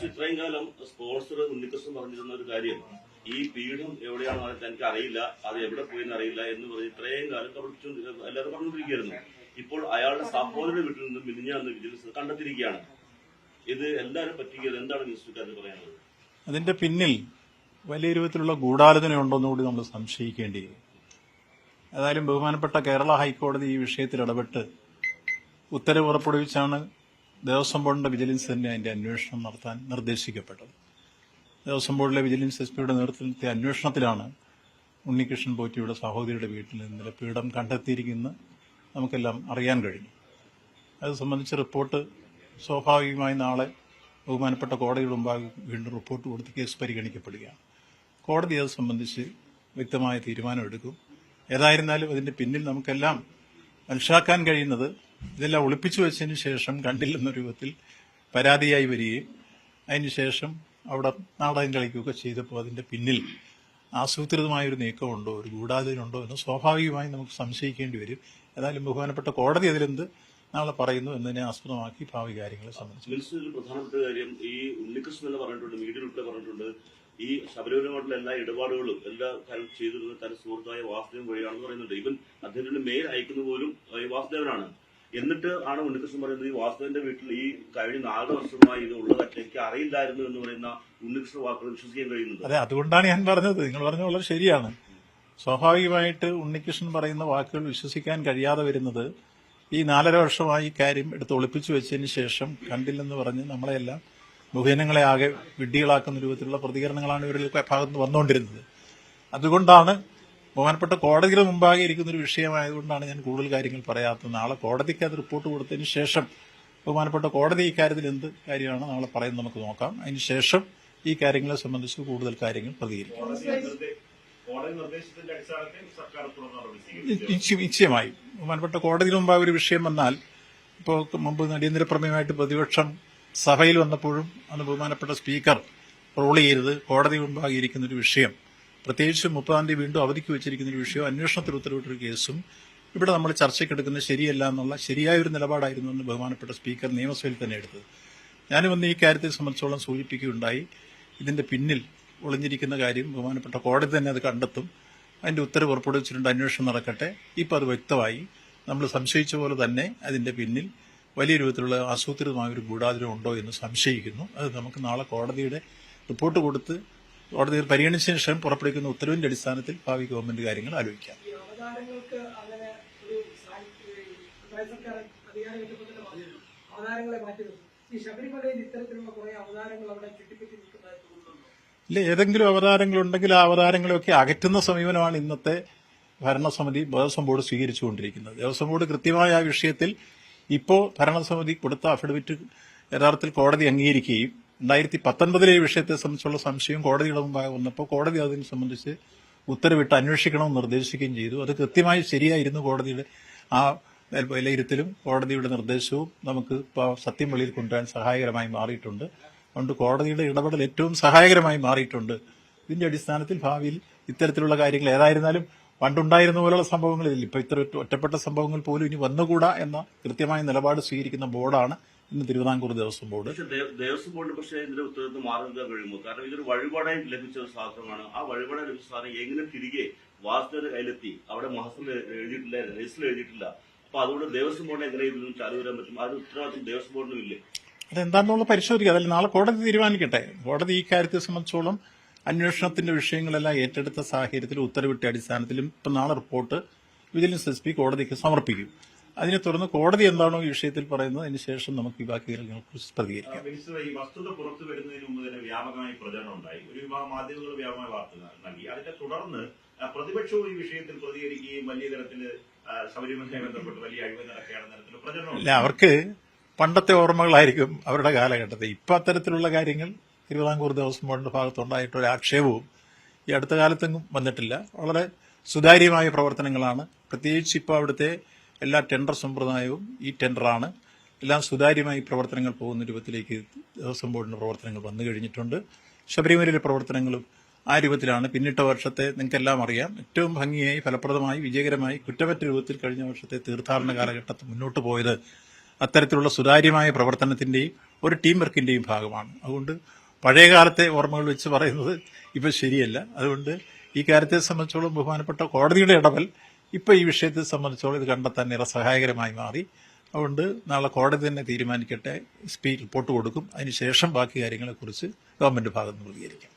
Minister ഇത്രയും കാലം sponsor Unnikrishnan പറഞ്ഞിരുന്ന ഒരു കാര്യം ഈ പീഠം എവിടെയാണെന്ന് എനിക്ക് അറിയില്ല അത് എവിടെ പോയെന്ന് അറിയില്ല എന്ന് പറഞ്ഞ് ഇത്രയും കാലം കവർച്ചുകൊണ്ട് എല്ലാവരും പറഞ്ഞുകൊണ്ടിരിക്കുകയായിരുന്നു. ഇപ്പോൾ അയാളുടെ സഹോദരന്റെ വീട്ടിൽ നിന്നും മിനിഞ്ഞാന്ന് വിജിലൻസ് കണ്ടെത്തിയിരിക്കുകയാണ്. ഇത് എല്ലാവരും പറ്റിയത് എന്താണ് മിനിസ്റ്റർക്കാരന് പറയാനുള്ളത്? അതിന്റെ പിന്നിൽ വലിയ രൂപത്തിലുള്ള ഗൂഢാലോചന ഉണ്ടോയെന്ന് കൂടി നമ്മൾ സംശയിക്കേണ്ടിയിരിക്കും ഏതായാലും ബഹുമാനപ്പെട്ട കേരള ഹൈക്കോടതി ഈ വിഷയത്തിൽ ഇടപെട്ട് ഉത്തരവ് പുറപ്പെടുവിച്ചാണ് ദേവസ്വം ബോർഡിന്റെ വിജിലൻസ് തന്നെ അതിന്റെ അന്വേഷണം നടത്താൻ നിർദ്ദേശിക്കപ്പെട്ടത്. ദേവസ്വം ബോർഡിലെ വിജിലൻസ് എസ് പിയുടെ നേതൃത്വത്തിലെ അന്വേഷണത്തിലാണ് ഉണ്ണികൃഷ്ണൻ പോറ്റിയുടെ സഹോദരിയുടെ വീട്ടിൽ നിന്നിലെ പീഠം കണ്ടെത്തിയിരിക്കുന്ന നമുക്കെല്ലാം അറിയാൻ കഴിഞ്ഞു. അത് സംബന്ധിച്ച് റിപ്പോർട്ട് സ്വാഭാവികമായി നാളെ ബഹുമാനപ്പെട്ട കോടതിയുടെ മുമ്പാകെ വീണ്ടും റിപ്പോർട്ട് കൊടുത്ത് കേസ് പരിഗണിക്കപ്പെടുകയാണ്. കോടതി അത് സംബന്ധിച്ച് വ്യക്തമായ തീരുമാനമെടുക്കും. ഏതായിരുന്നാലും അതിന്റെ പിന്നിൽ നമുക്കെല്ലാം മനസ്സിലാക്കാൻ കഴിയുന്നത് ഇതെല്ലാം ഒളിപ്പിച്ചു വെച്ചതിന് ശേഷം കണ്ടില്ലെന്ന രൂപത്തിൽ പരാതിയായി വരികയും അതിനുശേഷം അവിടെ നാടകം കളിക്കുകയൊക്കെ ചെയ്തപ്പോൾ അതിന്റെ പിന്നിൽ ആസൂത്രിതമായൊരു നീക്കമുണ്ടോ? ഒരു ഗൂഢാലോചനയുണ്ടോ എന്ന് സ്വാഭാവികമായി നമുക്ക് സംശയിക്കേണ്ടി വരും. ഏതായാലും ബഹുമാനപ്പെട്ട കോടതി അതിലെന്ത് നാളെ പറയുന്നു എന്നതിനെ ആസ്പദമാക്കി ഭാവി കാര്യങ്ങളെ സംബന്ധിച്ച്. പ്രധാനപ്പെട്ട കാര്യം. ഈ ഉണ്ണികൃഷ്ണൻ എന്ന് പറഞ്ഞിട്ടുണ്ട് മീഡിയ ഉൾപ്പെടെ പറഞ്ഞിട്ടുണ്ട്. ഈ ശബരിമലയോടുള്ള എല്ലാ ഇടപാടുകളും എല്ലാ കാര്യം ചെയ്തിരുന്നത് തന്റെ സുഹൃത്തായ വാസുദേവൻ വഴിയാണെന്ന് പറയുന്നുണ്ട്. ഇവൻ അദ്ദേഹത്തിന്റെ മേൽ അയക്കുന്ന പോലും വാസുദേവനാണ്. എന്നിട്ട് ആണ് ഉണ്ണികൃഷ്ണൻ പറയുന്നത് ഈ വാസുദേവന്റെ വീട്ടിൽ ഈ കഴിഞ്ഞ നാല് വർഷമായി ഇത് ഉള്ളതൊക്കെ എനിക്ക് അറിയില്ലായിരുന്നു എന്ന് പറയുന്ന ഉണ്ണികൃഷ്ണ വാക്കുകൾ വിശ്വസിക്കാൻ കഴിയുന്നത്. അതെ അതുകൊണ്ടാണ് ഞാൻ പറഞ്ഞത്. നിങ്ങൾ പറഞ്ഞ വളരെ ശരിയാണ്. സ്വാഭാവികമായിട്ട് ഉണ്ണികൃഷ്ണൻ പറയുന്ന വാക്കുകൾ വിശ്വസിക്കാൻ കഴിയാതെ വരുന്നത് ഈ നാലര വർഷമായി കാര്യം എടുത്ത് ഒളിപ്പിച്ചു വെച്ചതിന് ശേഷം കണ്ടില്ലെന്ന് പറഞ്ഞ് നമ്മളെല്ലാം ബഹുജനങ്ങളെ ആകെ വിഡ്ഢികളാക്കുന്ന രൂപത്തിലുള്ള പ്രതികരണങ്ങളാണ് ഇവരിൽ ഭാഗത്ത് വന്നുകൊണ്ടിരുന്നത്. അതുകൊണ്ടാണ് ബഹുമാനപ്പെട്ട കോടതിയുടെ മുമ്പാകെ ഇരിക്കുന്ന ഒരു വിഷയമായതുകൊണ്ടാണ് ഞാൻ കൂടുതൽ കാര്യങ്ങൾ പറയാത്തത്. നാളെ കോടതിക്ക് അത് റിപ്പോർട്ട് കൊടുത്തതിന് ശേഷം ബഹുമാനപ്പെട്ട കോടതി ഈ കാര്യത്തിൽ എന്ത് കാര്യമാണ് നാളെ പറയുന്നത് നമുക്ക് നോക്കാം. അതിന് ശേഷം ഈ കാര്യങ്ങളെ സംബന്ധിച്ച് കൂടുതൽ കാര്യങ്ങൾ പ്രതികരിക്കും. നിശ്ചയമായും. ബഹുമാനപ്പെട്ട കോടതിയിൽ മുമ്പാകെ ഒരു വിഷയം വന്നാൽ ഇപ്പോൾ മുമ്പ് അടിയന്തര പ്രമേയമായിട്ട് പ്രതിപക്ഷം സഭയിൽ വന്നപ്പോഴും അന്ന് ബഹുമാനപ്പെട്ട സ്പീക്കർ റോൾ ചെയ്യരുത്. കോടതി മുമ്പാകെ ഇരിക്കുന്ന ഒരു വിഷയം. പ്രത്യേകിച്ച് മുപ്പതാം തീയതി വീണ്ടും അവധിക്ക് വെച്ചിരിക്കുന്ന ഒരു വിഷയം അന്വേഷണത്തിൽ ഉത്തരവിട്ടൊരു കേസും. ഇവിടെ നമ്മൾ ചർച്ചയ്ക്കെടുക്കുന്നത് ശരിയല്ല എന്നുള്ള ശരിയായ ഒരു നിലപാടായിരുന്നു എന്ന് ബഹുമാനപ്പെട്ട സ്പീക്കർ നിയമസഭയിൽ തന്നെ എടുത്തത്. ഞാനും വന്ന് ഈ കാര്യത്തെ സംബന്ധിച്ചോളം സൂചിപ്പിക്കുകയുണ്ടായി. ഇതിന്റെ പിന്നിൽ ഒളിഞ്ഞിരിക്കുന്ന കാര്യം ബഹുമാനപ്പെട്ട കോടതി തന്നെ അത് കണ്ടെത്തും. അതിന്റെ ഉത്തരവ് പുറപ്പെടുവിച്ചിട്ടുണ്ട് അന്വേഷണം നടക്കട്ടെ. ഇപ്പം അത് വ്യക്തമായി. നമ്മൾ സംശയിച്ച പോലെ തന്നെ അതിന്റെ പിന്നിൽ വലിയ രൂപത്തിലുള്ള ആസൂത്രിതമായ ഒരു ഗൂഢാചരം ഉണ്ടോ എന്ന് സംശയിക്കുന്നു. അത് നമുക്ക് നാളെ കോടതിയുടെ റിപ്പോർട്ട് കൊടുത്ത് കോടതിയിൽ പരിഗണിച്ചതിന് ശേഷം പുറപ്പെടുവിക്കുന്ന ഉത്തരവിന്റെ അടിസ്ഥാനത്തിൽ ഭാവി ഗവൺമെന്റ് കാര്യങ്ങൾ ആലോചിക്കാം. ഇല്ല ഏതെങ്കിലും അവതാരങ്ങളുണ്ടെങ്കിൽ ആ അവതാരങ്ങളെയൊക്കെ അകറ്റുന്ന സമീപനമാണ് ഇന്നത്തെ ഭരണസമിതി ദേവസ്വം ബോർഡ് സ്വീകരിച്ചുകൊണ്ടിരിക്കുന്നത്. ദേവസ്വം ബോർഡ് കൃത്യമായ ആ വിഷയത്തിൽ ഇപ്പോൾ ഭരണസമിതി കൊടുത്ത അഫിഡവിറ്റ് യഥാർത്ഥത്തിൽ കോടതി അംഗീകരിക്കുകയും രണ്ടായിരത്തി പത്തൊൻപതിലെ ഈ വിഷയത്തെ സംബന്ധിച്ചുള്ള സംശയം കോടതിയുടെ മുമ്പാകെ വന്നപ്പോൾ കോടതി അതിനെ സംബന്ധിച്ച് ഉത്തരവിട്ട് അന്വേഷിക്കണമെന്ന് നിർദ്ദേശിക്കുകയും ചെയ്തു. അത് കൃത്യമായി ശരിയായിരുന്നു കോടതിയുടെ ആ വിലയിരുത്തലും. കോടതിയുടെ നിർദ്ദേശവും നമുക്ക് ഇപ്പോൾ സത്യം വെളിയിൽ കൊണ്ടുവരാൻ സഹായകരമായി മാറിയിട്ടുണ്ട്. അതുകൊണ്ട് കോടതിയുടെ ഇടപെടൽ ഏറ്റവും സഹായകരമായി മാറിയിട്ടുണ്ട്. ഇതിന്റെ അടിസ്ഥാനത്തിൽ ഭാവിയിൽ ഇത്തരത്തിലുള്ള കാര്യങ്ങൾ ഏതായിരുന്നാലും പണ്ടുണ്ടായിരുന്ന പോലുള്ള സംഭവങ്ങളില്ല ഇപ്പൊ ഇത്ര ഒറ്റപ്പെട്ട സംഭവങ്ങൾ പോലും ഇനി വന്നുകൂടാ എന്ന കൃത്യമായ നിലപാട് സ്വീകരിക്കുന്ന ബോർഡാണ് ഇന്ന് തിരുവിതാംകൂർ ദേവസ്വം ബോർഡ്. ദേവസ്വം ബോർഡ് പക്ഷേ ഇതിന്റെ ഉത്തരവാദിത്വം മാറി നിൽക്കാൻ കഴിയുമോ? കാരണം ഇതൊരു വഴിപാടായി ലഭിച്ച ഒരു സാധനമാണ്. ആ വഴിപാടായി ലഭിച്ച സാധനം എങ്ങനെ തിരികെ വാസ്തുവിന്റെ കയ്യിലെത്തി? അവിടെ മാസത്തിൽ എഴുതിയിട്ടില്ല രജിസ്റ്റർ എഴുതിയിട്ടില്ല. അപ്പൊ അതുകൊണ്ട് ദേവസ്വം ബോർഡിനെ എങ്ങനെ ഇതിലും ചാലു വരാൻ പറ്റും? അതിന് ഉത്തരവാദിത്വം ദേവസ്വം ബോർഡിനും ഇല്ലേ? അതെന്താണെന്നുള്ള പരിശോധിക്കുക അതല്ല നാളെ കോടതി തീരുമാനിക്കട്ടെ. കോടതി ഈ കാര്യത്തെ സംബന്ധിച്ചോളം അന്വേഷണത്തിന്റെ വിഷയങ്ങളെല്ലാം ഏറ്റെടുത്ത സാഹചര്യത്തിൽ ഉത്തരവിട്ട അടിസ്ഥാനത്തിലും ഇപ്പം നാളെ റിപ്പോർട്ട് വിജിലൻസ് എസ് പി കോടതിക്ക് സമർപ്പിക്കും. അതിനെ തുടർന്ന് കോടതി എന്താണോ ഈ വിഷയത്തിൽ പറയുന്നത് അതിന് ശേഷം നമുക്ക് ഈ ബാക്കി കാര്യങ്ങളെ കുറിച്ച് പ്രതികരിക്കാം. ഈ വസ്തുത പുറത്തു വരുന്നതിന് മുമ്പ് തന്നെ വ്യാപകമായി പ്രചരണം ഉണ്ടായി. ഒരു വിഭാഗം മാധ്യമങ്ങൾ വ്യാപകമായി വാർത്ത നൽകി. അതിനെ തുടർന്ന് പ്രതിപക്ഷവും ഈ വിഷയത്തിൽ പ്രതികരിക്കുകയും വലിയ തരത്തിൽ ശബരിമലയുമായി ബന്ധപ്പെട്ട് വലിയ അഴിമതി നടക്കുകയാണെന്ന തരത്തിൽ പ്രചരണം അല്ല അവർക്ക് പണ്ടത്തെ ഓർമ്മകളായിരിക്കും അവരുടെ കാലഘട്ടത്തിൽ. ഇപ്പൊ അത്തരത്തിലുള്ള കാര്യങ്ങൾ തിരുവിതാംകൂർ ദേവസ്വം ബോർഡിന്റെ ഭാഗത്തുണ്ടായിട്ടൊരു ആക്ഷേപവും ഈ അടുത്ത കാലത്തെങ്ങും വന്നിട്ടില്ല. വളരെ സുതാര്യമായ പ്രവർത്തനങ്ങളാണ്. പ്രത്യേകിച്ച് ഇപ്പോൾ അവിടുത്തെ എല്ലാ ടെൻഡർ സമ്പ്രദായവും ഈ ടെൻഡറാണ് എല്ലാം സുതാര്യമായി പ്രവർത്തനങ്ങൾ പോകുന്ന രൂപത്തിലേക്ക് ദേവസ്വം ബോർഡിന്റെ പ്രവർത്തനങ്ങൾ വന്നു കഴിഞ്ഞിട്ടുണ്ട്. ശബരിമലയിലെ പ്രവർത്തനങ്ങളും ആ രൂപത്തിലാണ്. പിന്നിട്ട വർഷത്തെ നിങ്ങൾക്കെല്ലാം അറിയാം. ഏറ്റവും ഭംഗിയായി ഫലപ്രദമായി വിജയകരമായി കുറ്റമറ്റ രൂപത്തിൽ കഴിഞ്ഞ വർഷത്തെ തീർത്ഥാടന കാലഘട്ടത്തിൽ മുന്നോട്ട് പോയത് അത്തരത്തിലുള്ള സുതാര്യമായ പ്രവർത്തനത്തിന്റെയും ഒരു ടീം വർക്കിന്റെയും ഭാഗമാണ്. അതുകൊണ്ട് പഴയകാലത്തെ ഓർമ്മകൾ വെച്ച് പറയുന്നത് ഇപ്പൊ ശരിയല്ല. അതുകൊണ്ട് ഈ കാര്യത്തെ സംബന്ധിച്ചോളം ബഹുമാനപ്പെട്ട കോടതിയുടെ ഇടപെൽ ഇപ്പൊ ഈ വിഷയത്തെ സംബന്ധിച്ചോളം ഇത് കണ്ടെത്താൻ ഏറെ സഹായകരമായി മാറി. അതുകൊണ്ട് നാളെ കോടതി തന്നെ തീരുമാനിക്കട്ടെ സ്പീ റിപ്പോർട്ട് കൊടുക്കും. അതിനുശേഷം ബാക്കി കാര്യങ്ങളെക്കുറിച്ച് ഗവൺമെന്റ് ഭാഗത്ത് നിന്ന് പ്രതികരിക്കാം